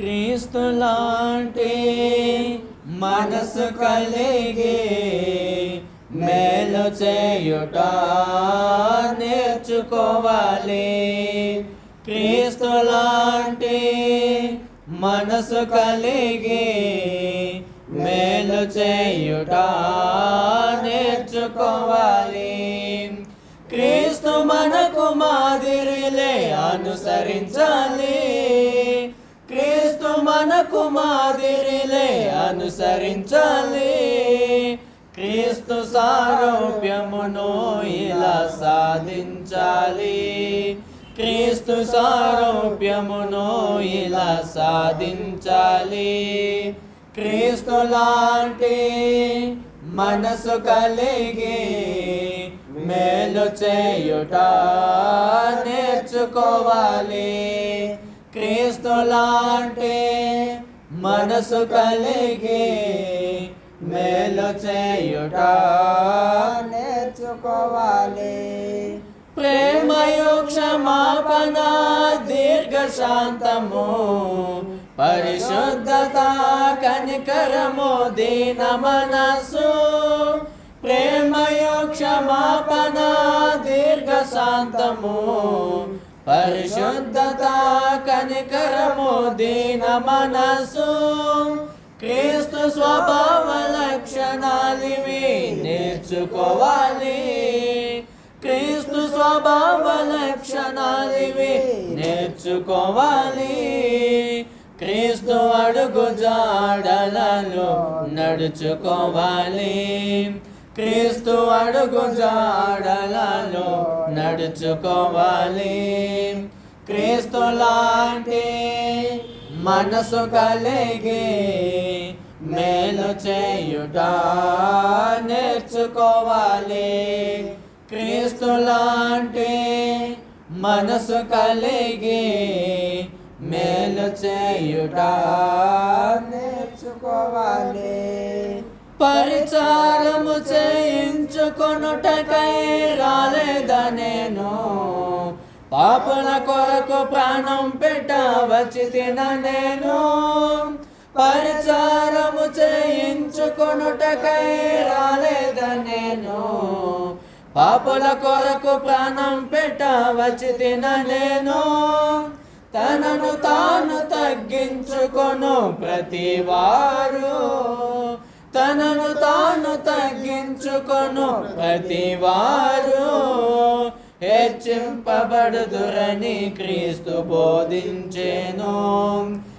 క్రీస్తులాంటి మనసు కలిగి మేలు చేయుట నేర్చుకోవాలి. క్రీస్తులాంటి మనసు కలిగి మేలు చేయుట నేర్చుకోవాలి. క్రీస్తు మనకు మాదిరిలే అనుసరించాలి. మనకు మాదిరిలే అనుసరించాలి. క్రీస్తు సారూప్యమును ఇలా సాధించాలి. క్రీస్తు సారూప్యమును ఇలా సాధించాలి. క్రీస్తు లాంటి మనసు కలిగి మేలు చేయుట నేర్చుకోవాలి. క్రీస్తు లాంటి మనసు కలిగి మేలు చేయుట నేర్చుకోవాలి. ప్రేమయు క్షమాపణ దీర్ఘ శాంతము పరిశుద్ధత కనికరము దీన మనసు. ప్రేమయు క్షమాపణ దీర్ఘ శాంతము పరిశుద్ధత కనికరము దీన మనసు. క్రీస్తు స్వభావ లక్షణాలివి నేర్చుకోవాలి. క్రీస్తు స్వభావ లక్షణాలివి నేర్చుకోవాలి. క్రీస్తు అడుగు జాడలను నడుచుకోవాలి. క్రీస్తు అడుగు జాడలను నడుచుకోవాలి. క్రీస్తు లాంటి మనసు కలిగి మేలు చేయుట నేర్చుకోవాలి. క్రీస్తు లాంటి మనసు కలిగి మేలు చేయుట నేర్చుకోవాలి. పరిచయ చేయించుకొనుటకై రాలేదనేను. పాపల కొరకు ప్రాణం పెట్టవచ్చి తిన నేను పరిచారము చేయించుకొనుటకై రాలేదనేను. పాపల పాపుల కొరకు ప్రాణం పెట్టవచ్చి తిన నేను తనను తాను తగ్గించుకొను ప్రతివారు. వారు తన తగ్గించుకొను ప్రతివారు. హెచ్చింపబడుదురని క్రీస్తు బోధించేను.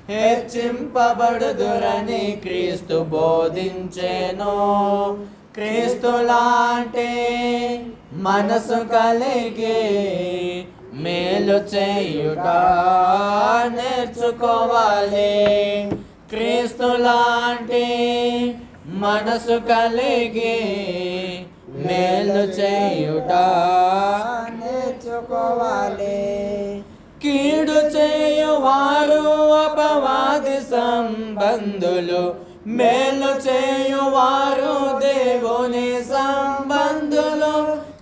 హెచ్చింపబడుదురని క్రీస్తు బోధించేను. క్రీస్తు లాంటి మనసు కలిగి మేలు చేయుట నేర్చుకోవాలి. క్రీస్తు లాంటి మనసు కలిగి మేలు చేయుట నేర్చుకోవాలి. కీడు చేయువారు అపవాది సంబంధులు మేలు చేయువారు దేవుని సంబంధులు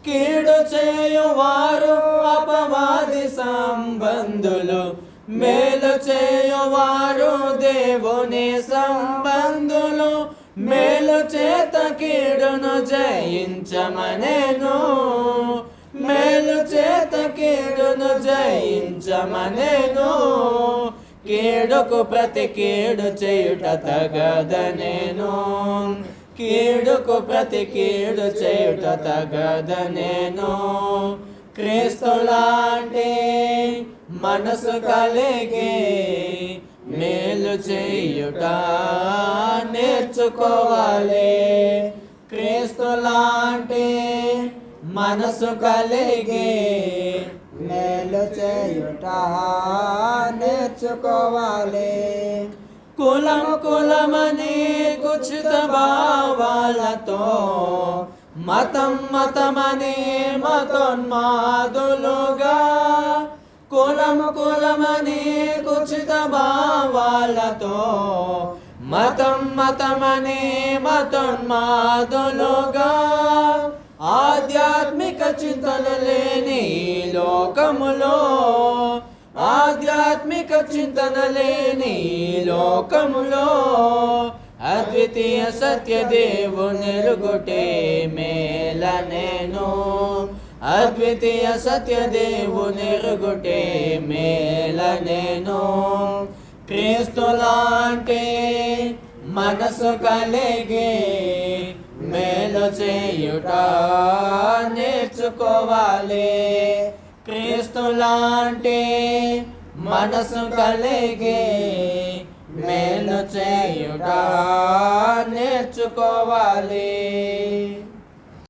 కీడు చేయువారు అపవాది సంబంధులు మేలు చేయువారు దేవుని సంబంధులు మేలు చేత కీడును జయించమనేను. మేలు చేత కీడును జయించమనేను. కీడుకు ప్రతి కీడు చేయుట తగదనేను. కీడుకు ప్రతి కీడు చేయుట తగదనేను. క్రీస్తు లాంటి మనసు కలిగి మేలు చేయుట నేర్చుకోవాలి. క్రీస్తు లాంటి మనసు కలిగి మేలు చేయుట నేర్చుకోవాలి. కులం కులమని కుచిత భావాలతో మతం మతమని మతోన్మాదులుగా కులం కులమని కుచిత భావాలతో మతం మతమనే మతోన్మాదులుగా ఆధ్యాత్మిక చింతలు లేని లోకములో. ఆధ్యాత్మిక చింతన లేని లోకములో. అద్వితీయ సత్య దేవునిరుగుటే మేల నేను. అద్వితీయ సత్య దేవునిరుగుటే మేల నేను. క్రీస్తు లాంటి మనసు కలిగి మేలు చేయుట నేర్చుకోవాలి. క్రీస్తు లాంటి మనసు కలిగి మేలు చేయుట నేర్చుకోవాలి.